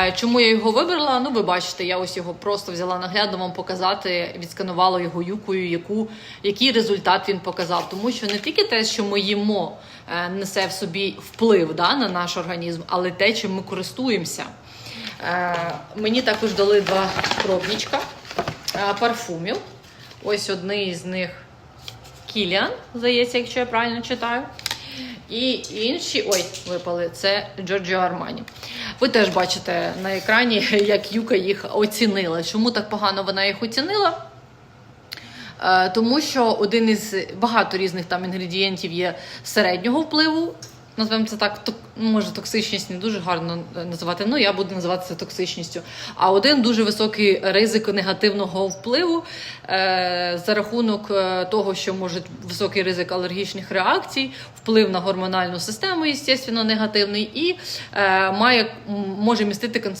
Е, Чому я його вибрала? Ну, ви бачите, я ось його просто взяла наглядно вам показати, відсканувала його юкою, яку, який результат він показав. Тому що не тільки те, що ми їмо, е, несе в собі вплив да, на наш організм, але те, чим ми користуємося. Е, Мені також дали два пробничка е, парфумів. Ось одний з них Кіліан, здається, якщо я правильно читаю. І інші, ой, випали, це Giorgio Армані. Ви теж бачите на екрані, як Юка їх оцінила. Чому так погано вона їх оцінила? Е, Тому що один із багато різних там інгредієнтів є середнього впливу. Назвемо це так, ну, може, токсичність не дуже гарно називати. Ну, я буду називати це токсичністю. А один дуже високий ризик негативного впливу е, за рахунок е, того, що може високий ризик алергічних реакцій, вплив на гормональну систему, естественно, негативний, і е, має може містити